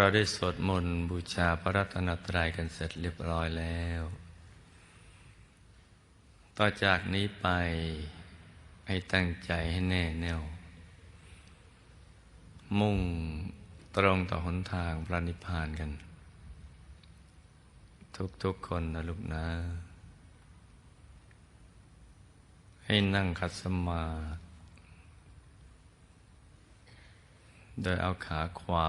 เราได้สวดมนต์บูชาพระรัตนตรัยกันเสร็จเรียบร้อยแล้ว ต่อจากนี้ไปให้ตั้งใจให้แน่แน่ว มุ่งตรงต่อหนทางพระนิพพานกัน ทุกๆคนนะลูกนะ ให้นั่งขัดสมาธิโดยเอาขาขวา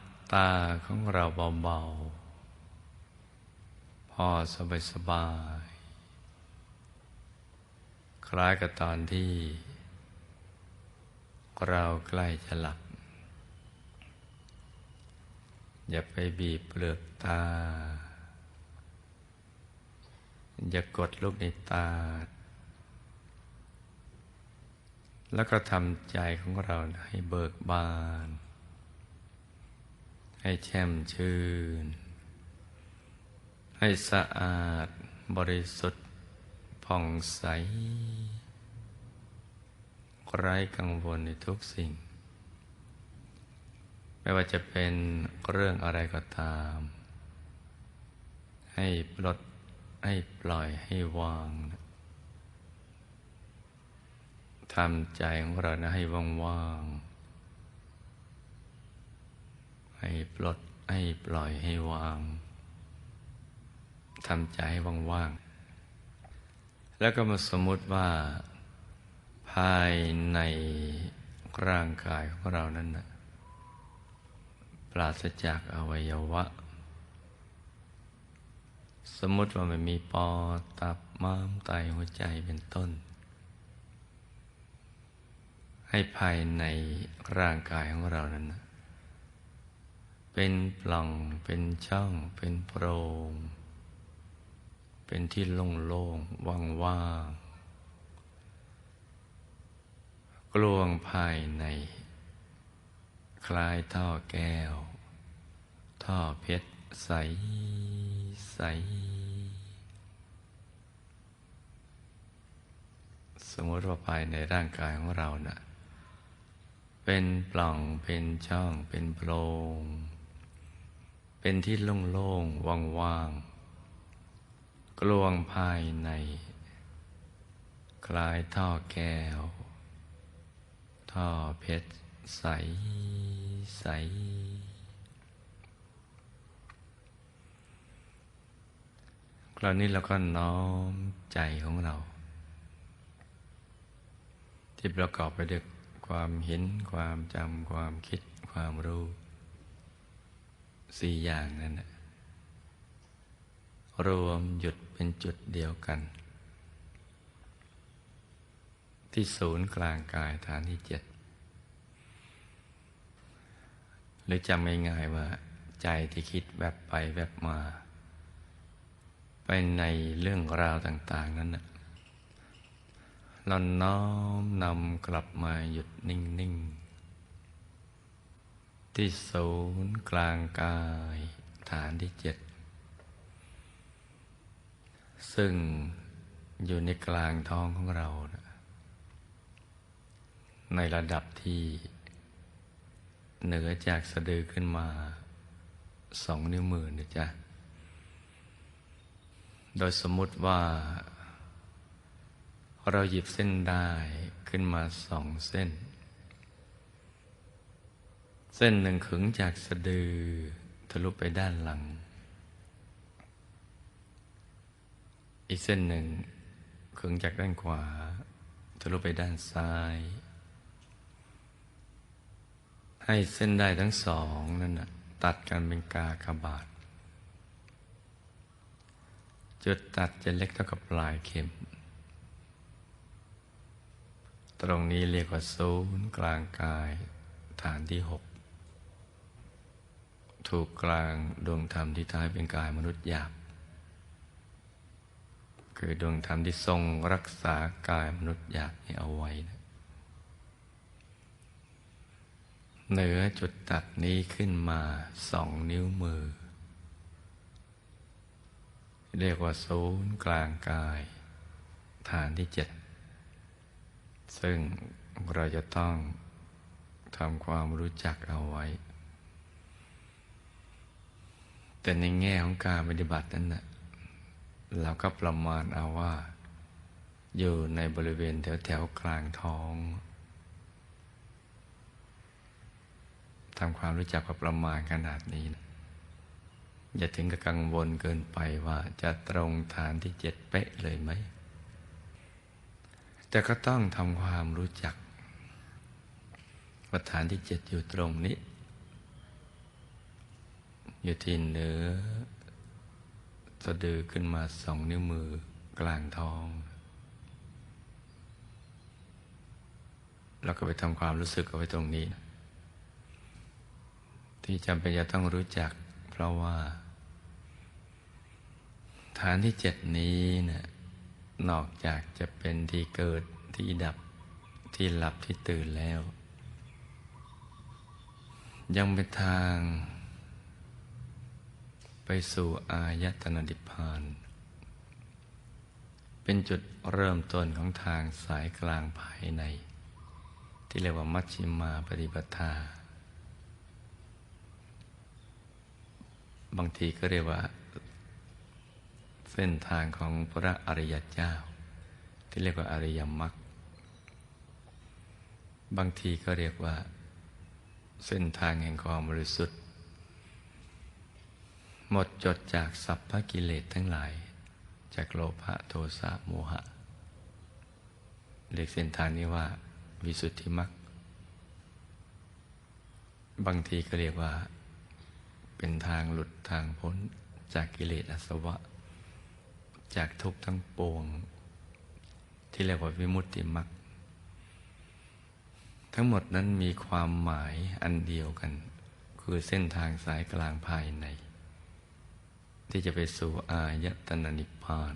ตาของเราเบาๆ พอสบายสบาย คล้ายกับตอนที่ เราใกล้จะหลับ อย่าไปบีบเปลือกตา อย่ากดลูกในตา แล้วก็ทำใจของเราให้เบิกบาน ให้แช่มชื่น ให้สะอาดบริสุทธิ์ผ่องใส ไร้กังวลในทุกสิ่ง ไม่ว่าจะเป็นเรื่องอะไรก็ตาม ให้ปลดให้ปล่อยให้วางทำใจของเรานะให้ว่างๆ ให้ปลดให้ปล่อยให้วางทำใจให้ว่างๆ แล้วก็มาสมมติว่า ภายในร่างกายของเรานั้นนะปราศจากอวัยวะ สมมติว่ามันมีปอดตับม้ามไตหัวใจเป็นต้น ให้ภายในร่างกายของเรานั้นนะ เป็นปล่อง เป็นช่อง เป็นโพรงเป็นที่โล่งๆ ว่างๆ กลวงภายใน คล้ายท่อแก้ว ท่อเพชรใสใส สมมติว่าภายในร่างกายของเรานะ่ะ เป็นปล่อง เป็นช่อง เป็นโพรง เป็นที่โล่งๆว่างๆกลวงภายใน คล้ายท่อแก้ว ท่อเพชรใสใสคราวนี้เราก็น้อมใจของเรา ที่ประกอบไปด้วยความเห็นความจำความคิดความรู้ สี่อย่างนั้นนะรวมหยุดเป็นจุดเดียวกัน ที่ศูนย์กลางกายฐานที่เจ็ดหรือจำง่ายๆว่า ใจที่คิดแวบไปแวบมา ไปในเรื่องราวต่าง ๆ นั้นนะเราน้อมนำกลับมาหยุดนิ่ง ๆ ที่ศูนย์กลางกายฐานที่เจ็ดซึ่งอยู่ในกลางท้องของเรานะในระดับที่เหนือจากสะดือขึ้นมาสองนิ้วมือนะจ๊ะ โดยสมมุติว่า เราหยิบเส้นได้ขึ้นมาสองเส้น เส้นหนึ่งขึงจากสะดือทะลุไปด้านหลัง อีกเส้นหนึ่งขึงจากด้านขวาทะลุไปด้านซ้าย ให้เส้นได้ทั้งสองนั่นนะตัดกันเป็นกากบาท จุดตัดจะเล็กเท่ากับปลายเข็ม ตรงนี้เรียกว่าศูนย์กลางกายฐานที่หก ถูกกลางดวงธรรมที่ท้ายเป็นกายมนุษย์หยาบ คือดวงธรรมที่ทรงรักษากายมนุษย์หยาบให้เอาไว้นะเหนือจุดตัดนี้ขึ้นมาสองนิ้วมือ เรียกว่าศูนย์กลางกาย ฐานที่เจ็ด ซึ่งเราจะต้องทำความรู้จักเอาไว้ แต่ในแง่ของการปฏิบัตินั้นนะเราก็ประมาณเอาว่า อยู่ในบริเวณแถวแถวกลางท้องทำความรู้จักกับประมาณขนาดนี้นะอย่าถึงกับกังวลเกินไปว่าจะตรงฐานที่เจ็ดเป๊ะเลยไหม แต่ก็ต้องทำความรู้จักว่าฐานที่เจ็ดอยู่ตรงนี้ อยู่ที่เนื้อสะดือขึ้นมาสองนิ้วมือกลางท้อง แล้วก็ไปทำความรู้สึกเอาไว้ตรงนี้ ที่จำเป็นจะต้องรู้จัก เพราะว่า ฐานที่เจ็ดนี้เนะี่ยนอกจากจะเป็นที่เกิดที่ดับที่หลับที่ตื่นแล้ว ยังเป็นทาง สู่อายตนะนิพพาน เป็นจุดเริ่มต้นของทางสายกลางภายใน ที่เรียกว่ามัชชิมาปฏิปทา บางทีก็เรียกว่า เส้นทางของพระอริยเจ้า ที่เรียกว่าอริยมรรคบางทีก็เรียกว่า เส้นทางแห่งความบริสุทธิ หมดจดจากสัพพกิเลสทั้งหลาย จากโลภะโทสะโมหะ เรียกเส้นทางนี้ว่า วิสุทธิมรรคบางทีก็เรียกว่า เป็นทางหลุดทางพ้นจากกิเลสอสวะ จากทุกข์ทั้งปวง ที่เรียกว่าวิมุตติมรรคทั้งหมดนั้นมีความหมายอันเดียวกัน คือเส้นทางสายกลางภายใน ที่จะไปสู่อายตนะนิพพาน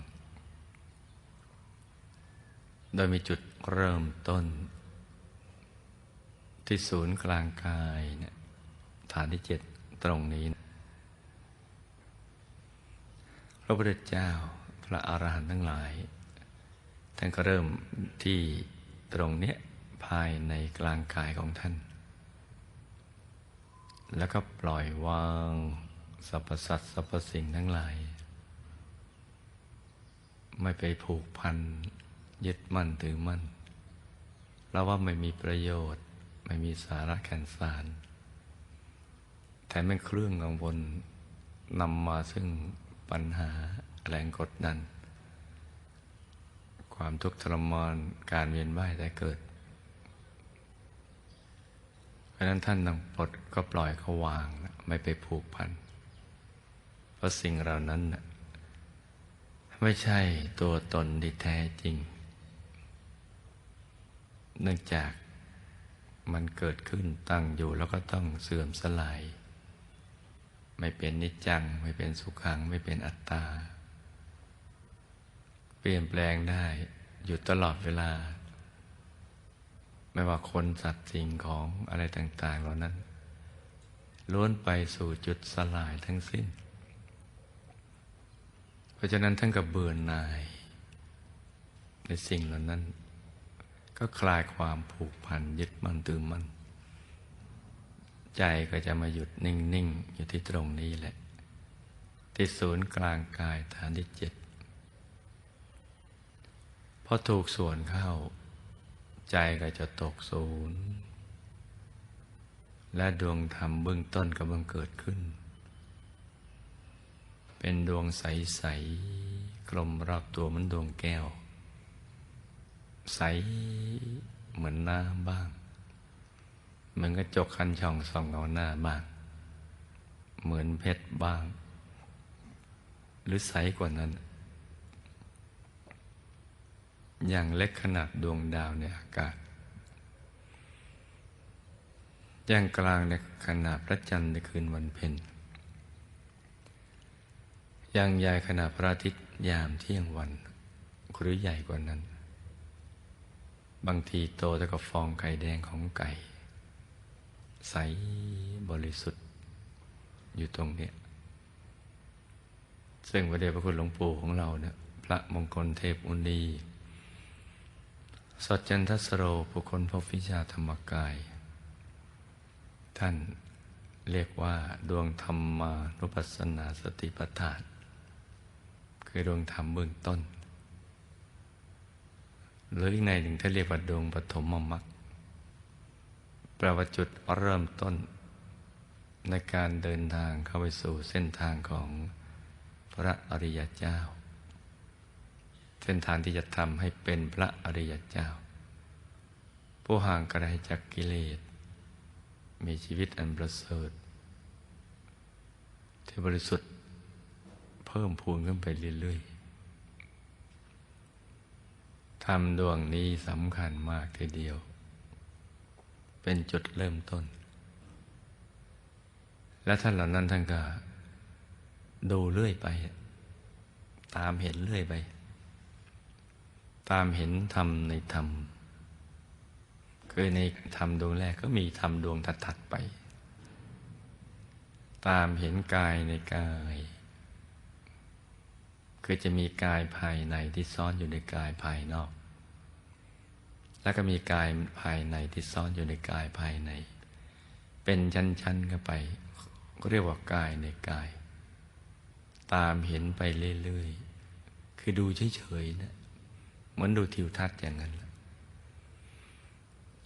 โดยมีจุดเริ่มต้น ที่ศูนย์กลางกายเนี่ยฐานที่เจ็ดตรงนี้พระพุทธเจ้าพระอรหันต์ทั้งหลาย ท่านก็เริ่มที่ตรงเนี้ยภายในกลางกายของท่าน แล้วก็ปล่อยวาง สรรพสัตว์สรรพสิ่งทั้งหลาย ไม่ไปผูกพันยึดมั่นถือมั่นเราว่าไม่มีประโยชน์ ไม่มีสาระแก่นสารแถมเป็นเครื่องกังวลนำมาซึ่งปัญหาแรงกดดัน ความทุกข์ทรมานการเวียนว่ายแต่เกิด เพราะนั้นท่านต้องปลดก็ปล่อยเขาวาง ไม่ไปผูกพัน เพราะสิ่งเหล่านั้นไม่ใช่ตัวตนที่แท้จริง เนื่องจากมันเกิดขึ้นตั้งอยู่แล้วก็ต้องเสื่อมสลาย ไม่เป็นนิจจัง ไม่เป็นสุขัง ไม่เป็นอัตตา เปลี่ยนแปลงได้อยู่ตลอดเวลา ไม่ว่าคนสัตว์สิ่งของอะไรต่าง ๆ เหล่านั้นล้วนไปสู่จุดสลายทั้งสิ้น เพราะฉะนั้นทั้งกับเบื่อหน่าย ในสิ่งเหล่านั้น ก็คลายความผูกพันยึดมั่นตืมมั่นใจก็จะมาหยุดนิ่ง ๆ อยู่ที่ตรงนี้แหละ ที่ศูนย์กลางกายฐานที่เจ็ดพอถูกส่วนเข้า ใจก็จะตกศูนย์ และดวงธรรมเบื้องต้นก็บังเกิดขึ้น เป็นดวงใส ๆ กลมรอบตัวเหมือนดวงแก้ว ใสเหมือนน้ำบ้าง เหมือนกระจกคันช่องส่องเอาหน้าบ้าง เหมือนเพชรบ้าง หรือใสกว่านั้น อย่างเล็กขนาดดวงดาวในอากาศอย่างกลางในขนาดพระจันทร์ในคืนวันเพ็ญ ยังใหญ่ขนาดพระอาทิตย์ยามเที่ยงวัน หรือใหญ่กว่านั้น บางทีโตเท่ากับฟองไข่แดงของไก่ ใสบริสุทธิ์อยู่ตรงเนี้ยซึ่งพระเดชพระคุณหลวงปู่ของเราเนี่ยพระมงคลเทพอุณีสดจันทสโรบุคคลพบวิชาธรรมกาย ท่านเรียกว่าดวงธรรมานุปัสสนาสติปัฏฐาน คือดวงธรรมเบื้องต้น หรืออีกในหนึ่งท่านเรียกว่าดวงปฐมมรรคแปลว่าจุดเริ่มต้น ในการเดินทางเข้าไปสู่เส้นทางของพระอริยเจ้า เส้นทางที่จะทำให้เป็นพระอริยเจ้า ผู้ห่างไกลจากกิเลส มีชีวิตอันประเสริฐที่บริสุทธิ์ พิ่มพูนขึ้นไปเรื่อยๆทำดวงนี้สำคัญมากทีเดียว เป็นจุดเริ่มต้น และท่านเหล่านั้นท่านก็ดูเรื่อยไป ตามเห็นเรื่อยไป ตามเห็นธรรมในธรรมคือในธรรมดวงแรกก็มีธรรมดวงถัดๆไป ตามเห็นกายในกาย คือจะมีกายภายในที่ซ่อนอยู่ในกายภายนอก แล้วก็มีกายภายในที่ซ่อนอยู่ในกายภายใน เป็นชั้นๆกันไปเรียกว่ากายในกาย ตามเห็นไปเรื่อยๆ คือดูเฉยๆนะเหมือนดูทิวทัศน์อย่างนั้น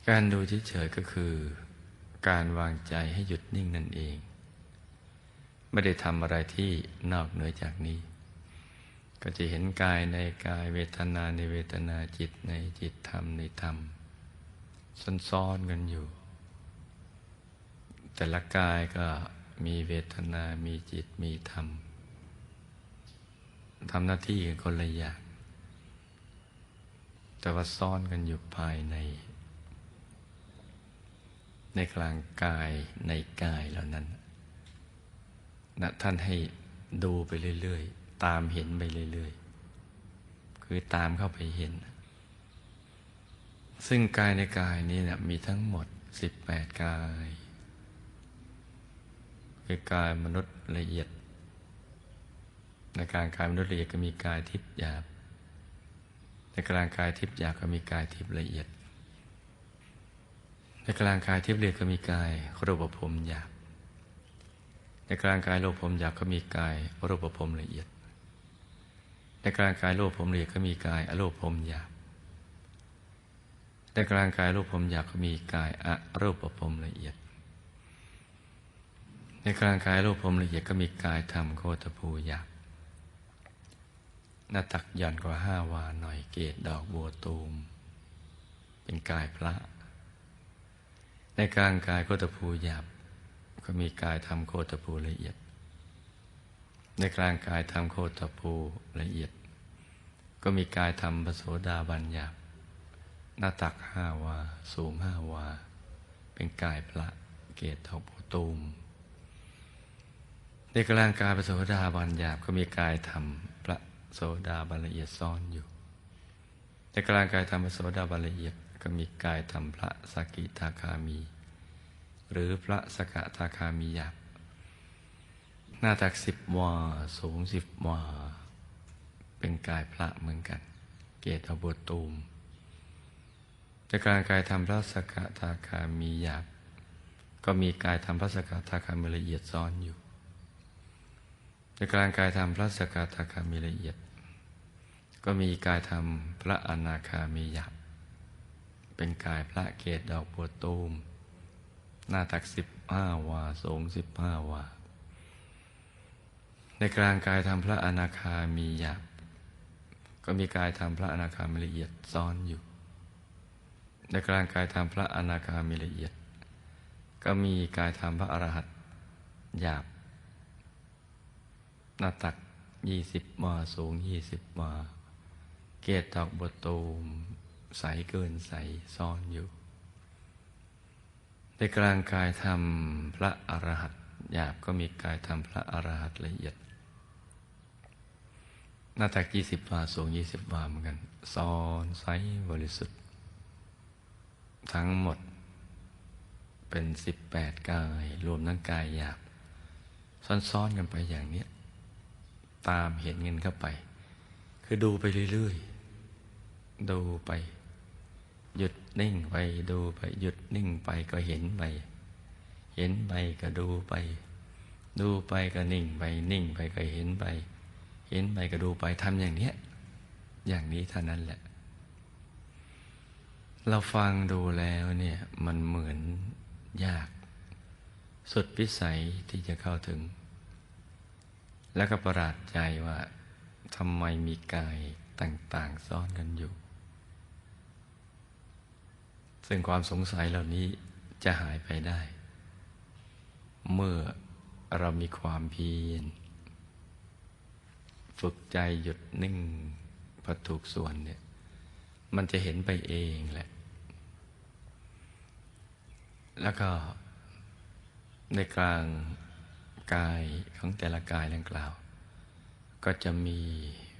การดูเฉยๆก็คือ การวางใจให้หยุดนิ่งนั่นเอง ไม่ได้ทำอะไรที่นอกเหนือจากนี้ ก็จะเห็นกายในกายเวทนาในเวทนาจิตในจิตธรรมในธรรมซ้อนๆกันอยู่ แต่ละกายก็มีเวทนามีจิตมีธรรมทำหน้าที่กันคนละอย่าง แต่ว่าซ่อนกันอยู่ภายใน ในกลางกายในกายเหล่านั้นนะท่านให้ดูไปเรื่อยๆ ตามเห็นไปเรื่อยๆ คือตามเข้าไปเห็น ซึ่งกายในกายนี้นะมีทั้งหมดสิบแปดกาย คือกายมนุษย์ละเอียด ในการกายมนุษย์ละเอียดก็มีกายทิพย์หยาบ ในกลางกายทิพย์หยาบก็มีกายทิพย์ละเอียด ในกลางกายทิพย์ละเอียดก็มีกายรูปภพหยาบในกลางกายโลกภพหยาบก็มีกายรูปภพละเอียด ในกลางกายโลกภพละเอียดก็มีกายอโลกภพหยาบในกลางกายรูปภพหยาบก็มีกายอรูปภพละเอียด ในกลางกายรูปภพละเอียดก็มีกายธรรมโคตภูหยาบหน้าตักหย่อนกว่าห้าวาหน่อยเกตดอกบัวตูม เป็นกายพระ ในกลางกายโคตภูหยาบก็มีกายธรรมโคตภูละเอียด ในกลางกายธรรมโคตภูละเอียด ก็มีกายธรรมปโสดาบัญหยาบหน้าตักห้าวา สูงห้าวา เป็นกายพระเกตดอกบัวตูม ในกลางกายปโสดาบัญหยาบก็มีกายธรรมพระโสดาบันละเอียดซ่อนอยู่ ในกลางกายธรรมโสดาบันละเอียดก็มีกายธรรมพระสกิทาคามี หรือพระสกทาคามีหยาบ หน้าตักสิบวา สูงสิบวา เป็นกายพระเหมือนกัน เกตอบุตูมในกลางกายธรรมพระสกทาคามีหยาบ ก็มีกายธรรมพระสกทาคามีละเอียดซ่อนอยู่ในกลางกายธรรมพระสกทาคามีละเอียด ก็มีกายธรรมพระอนาคามีหยาบ เป็นกายพระเกศดอกบัวตูม หน้าตักสิบห้าวา สูงสิบห้าวา ในกลางกายธรรมพระอนาคามีหยาบก็มีกายธรรมพระอนาคามีละเอียดซ้อนอยู่ ในกลางกายธรรมพระอนาคามีละเอียด ก็มีกายธรรมพระอรหัตหยาบ หน้าตักยี่สิบมาสูงยี่สิบมา เกตดอกบทตูม ใสเกินใสซ่อนอยู่ ในกลางกายธรรมพระอรหัตหยาบก็มีกายธรรมพระอรหัตละเอียด หน้าตักยี่สิบวาสูงยี่สิบวาเหมือนกันซ้อนไซส์บริสุทธิ์ ทั้งหมดเป็นสิบแปดกาย รวมทั้งกายหยาบ ซ้อนๆกันไปอย่างเนี้ย ตามเห็นเงินเข้าไป คือดูไปเรื่อยๆ ดูไป หยุดนิ่งไปดูไปหยุดนิ่งไปก็เห็นไป เห็นไปก็ดูไป ดูไปก็นิ่งไปนิ่งไปก็เห็นไป เห็นไปก็ดูไปทำอย่างเนี้ย อย่างนี้เท่านั้นแหละ เราฟังดูแล้วเนี่ย มันเหมือนยาก สุดพิสัยที่จะเข้าถึง แล้วก็ประหลาดใจว่าทำไมมีกายต่างๆซ่อนกันอยู่ ซึ่งความสงสัยเหล่านี้จะหายไปได้ เมื่อเรามีความเพียร ฝึกใจหยุดนิ่งพอถูกส่วนเนี่ย มันจะเห็นไปเองแหละ แล้วก็ในกลางกายของแต่ละกายดังกล่าว ก็จะมี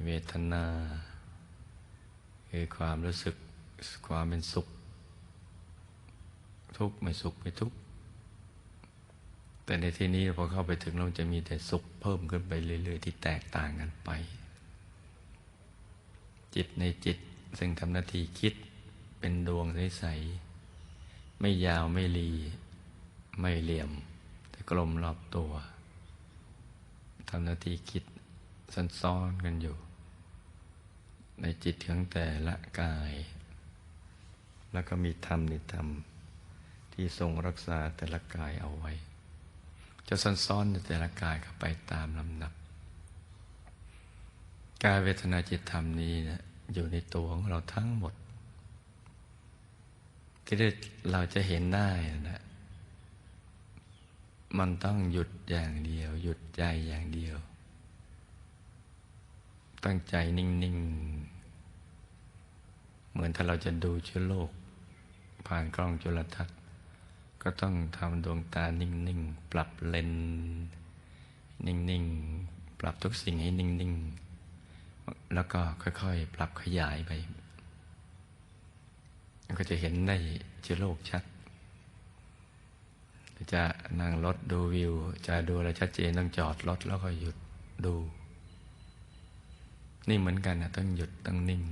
เวทนา คือความรู้สึกความเป็นสุข ทุกข์ไม่สุขไม่ทุกข์ แต่ในที่นี้พอเข้าไปถึงเราจะมีแต่สุขเพิ่มขึ้นไปเรื่อยๆ ที่แตกต่างกันไป จิตในจิตซึ่งทำหน้าที่คิดเป็นดวงใสๆไม่ยาวไม่รีไม่เหลี่ยม แต่กลมรอบตัวทำหน้าที่คิดซ้อนๆกันอยู่ ในจิตของแต่ละกาย แล้วก็มีธรรมในธรรมที่ทรงรักษาแต่ละกายเอาไว้ จะซ้อนๆในแต่ละกายเข้าไปตามลำดับ กายเวทนาจิตธรรมนี้นะอยู่ในตัวของเราทั้งหมด ที่เราจะเห็นได้นะมันต้องหยุดอย่างเดียว หยุดใจอย่างเดียว ตั้งใจนิ่ง ๆ เหมือนถ้าเราจะดูเชื้อโรคผ่านกล้องจุลทรรศน์ ก็ต้องทำดวงตานิ่งๆ ปรับเลนนิ่งๆ ปรับทุกสิ่งให้นิ่งๆ แล้วก็ค่อยๆ ปรับขยายไป ก็จะเห็นได้เชื้อโรคชัด จะนั่งรถดูวิว จะดูอะไรชัดเจนต้องจอดรถแล้วก็หยุดดู นี่เหมือนกันนะต้องหยุดต้องนิ่ง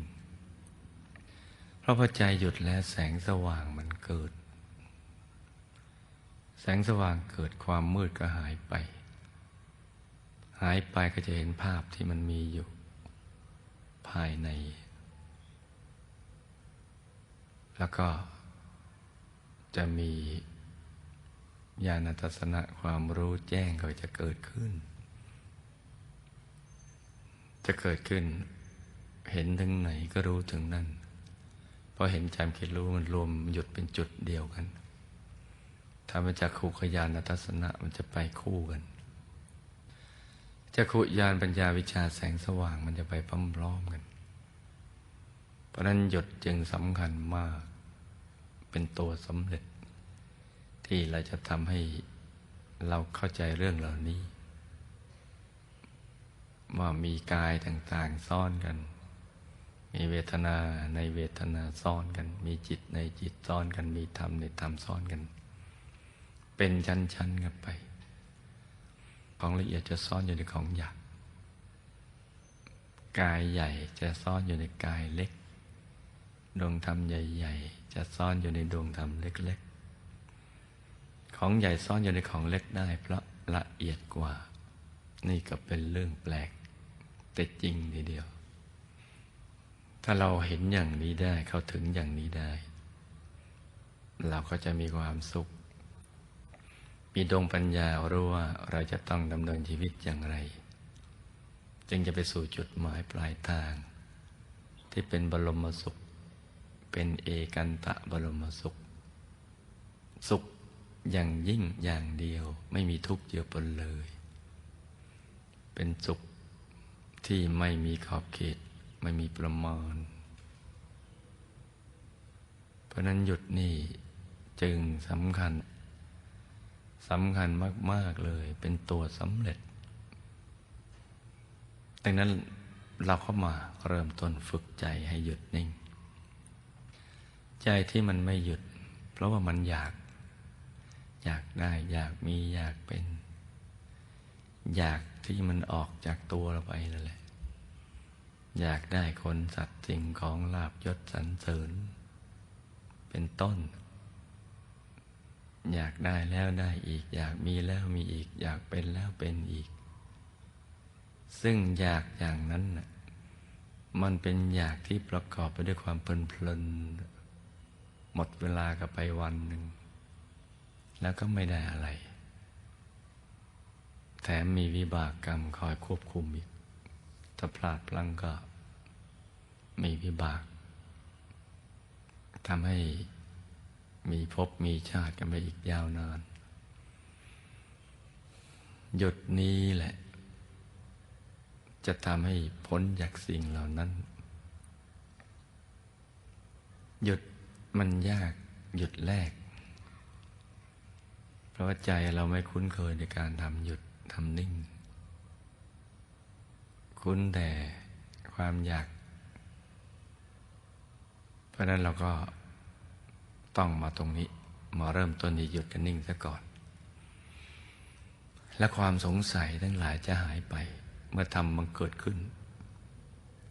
เพราะพอใจหยุดแล้วแสงสว่างมันเกิด แสงสว่างเกิดความมืดก็หายไป หายไปก็จะเห็นภาพที่มันมีอยู่ ภายใน แล้วก็จะมีญาณทัศนะความรู้แจ้งก็จะเกิดขึ้น จะเกิดขึ้น เห็นถึงไหนก็รู้ถึงนั่นพอเห็นจำคิดรู้มันรวมหยุดเป็นจุดเดียวกัน ถ้ามันจะคู่ขยานทัศนะมันจะไปคู่กันจะขุยานปัญญาวิชาแสงสว่างมันจะไปพร้อมๆกัน เพราะนั้นหยดจึงสำคัญมาก เป็นตัวสำเร็จ ที่เราจะทำให้เราเข้าใจเรื่องเหล่านี้ ว่ามีกายต่างๆซ่อนกัน มีเวทนาในเวทนาซ่อนกัน มีจิตในจิตซ่อนกัน มีธรรมในธรรมซ่อนกัน เป็นชั้นๆกันไป ของละเอียดจะซ่อนอยู่ในของหยาบกายใหญ่จะซ่อนอยู่ในกายเล็ก ดวงธรรมใหญ่ๆ จะซ่อนอยู่ในดวงธรรมเล็กๆ ของใหญ่ซ่อนอยู่ในของเล็กได้ เพราะละเอียดกว่า นี่ก็เป็นเรื่องแปลก แต่จริงทีเดียว ถ้าเราเห็นอย่างนี้ได้ เข้าถึงอย่างนี้ได้ เราก็จะมีความสุข มีดวงปัญญารู้ว่าเราจะต้องดำเนินชีวิตอย่างไร จึงจะไปสู่จุดหมายปลายทาง ที่เป็นบรมสุข เป็นเอกันตะบรมสุข สุขอย่างยิ่งอย่างเดียวไม่มีทุกข์เจือปนเลย เป็นสุขที่ไม่มีขอบเขตไม่มีประมาณ เพราะนั้นหยุดนี่จึงสำคัญ สำคัญมาก ๆ เลย เป็นตัวสำเร็จดังนั้นเราเข้ามาเริ่มต้นฝึกใจให้หยุดนิ่ง ใจที่มันไม่หยุด เพราะว่ามันอยาก อยากได้ อยากมีอยากเป็น อยากที่มันออกจากตัวเราไปนั่นแหละ อยากได้คนสัตว์สิ่งของลาบยศสรรเสริญ เป็นต้น อยากได้แล้วได้อีก อยากมีแล้วมีอีก อยากเป็นแล้วเป็นอีก ซึ่งอยากอย่างนั้นน่ะมันเป็นอยากที่ประกอบไปด้วยความเพลินเพลินหมดเวลาก็ไปวันหนึ่ง แล้วก็ไม่ได้อะไร แถมมีวิบากกรรมคอยควบคุมอีกถ้าพลาดพลั้งก็มีวิบากทำให้ มีภพมีชาติกันไปอีกยาวนาน หยุดนี้แหละ จะทำให้พ้นจากสิ่งเหล่านั้น หยุดมันยากหยุดแรก เพราะว่าใจเราไม่คุ้นเคยในการทำหยุดทำนิ่ง คุ้นแต่ความอยาก เพราะนั้นเราก็ ต้องมาตรงนี้มาเริ่มต้นที่หยุดกันนิ่งซะก่อน และความสงสัยทั้งหลายจะหายไป เมื่อทำมันเกิดขึ้น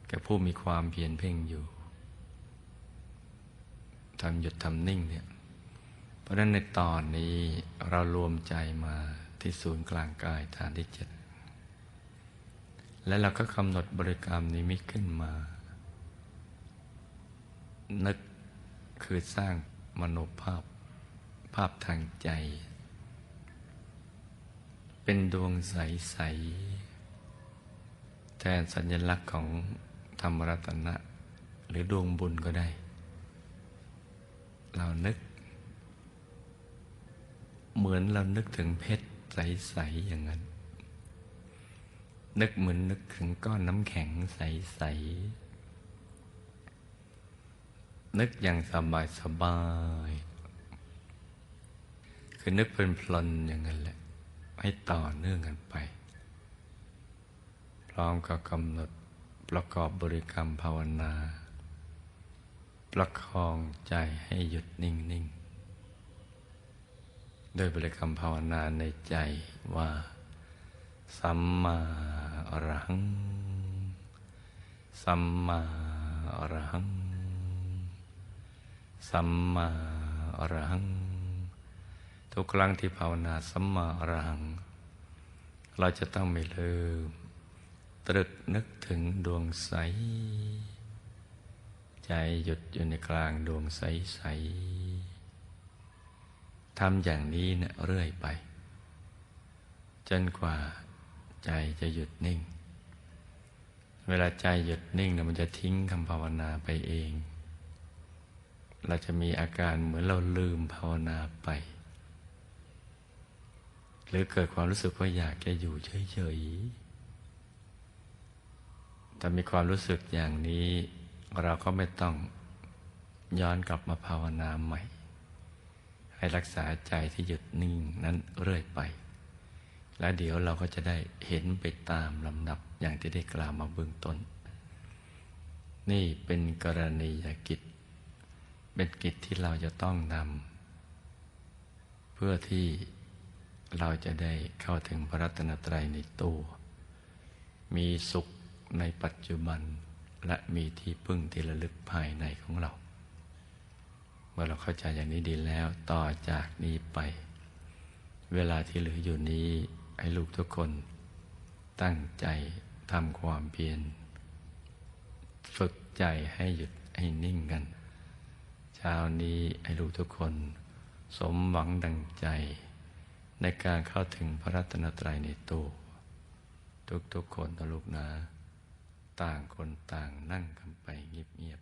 แก่ผู้มีความเพียรเพ่งอยู่ทำหยุดทำนิ่งเนี่ย เพราะนั้นในตอนนี้เรารวมใจมาที่ศูนย์กลางกายฐานที่เจ็ดและเราก็กำหนดบริกรรมนิมิตขึ้นมา นึกคือสร้าง มโนภาพ ภาพทางใจ เป็นดวงใส ๆ แทนสัญลักษณ์ของธรรมรัตนะ หรือดวงบุญก็ได้ เรานึก เหมือนเรานึกถึงเพชรใส ๆ อย่างนั้น นึกเหมือนนึกถึงก้อนน้ำแข็งใส ๆ นึกอย่างสบายสบาย คือนึกเป็นพลนอย่างนั้นแหละ ให้ต่อเนื่องกันไป พร้อมกับกำหนดประกอบบริกรรมภาวนา ประคองใจให้หยุดนิ่งๆโดยบริกรรมภาวนาในใจว่า สัมมาอรหัง สัมมาอรหัง สัมมาอรหัง ทุกครั้งที่ภาวนาสัมมาอรหัง เราจะต้องไม่ลืม ตรึกนึกถึงดวงใส ใจหยุดอยู่ในกลางดวงใสใสทำอย่างนี้เนะเรื่อยไป จนกว่าใจจะหยุดนิ่ง เวลาใจหยุดนิ่งเนี่ยมันจะทิ้งคำภาวนาไปเอง เราจะมีอาการเหมือนเราลืมภาวนาไป หรือเกิดความรู้สึกว่าอยากจะอยู่เฉยๆถ้ามีความรู้สึกอย่างนี้ เราก็ไม่ต้องย้อนกลับมาภาวนาใหม่ ให้รักษาใจที่หยุดนิ่งนั้นเรื่อยไป แล้วเดี๋ยวเราก็จะได้เห็นไปตามลำดับอย่างที่ได้กล่าวมาเบื้องต้น นี่เป็นกรณียกิจ เป็นกิจที่เราจะต้องนำเพื่อที่เราจะได้เข้าถึงพระรัตนตรัยในตัว มีสุขในปัจจุบันและมีที่พึ่งที่ระลึกภายในของเรา เมื่อเราเข้าใจอย่างนี้ดีแล้วต่อจากนี้ไป เวลาที่เหลืออยู่นี้ให้ลูกทุกคน ตั้งใจทำความเพียร ฝึกใจให้หยุดให้นิ่งกัน เช้านี้ให้ลูกทุกคน สมหวังดังใจ ในการเข้าถึงพระรัตนตรัยในตัวทุกๆคนนะลูกนะ ต่างคนต่างนั่งกันไปเงียบ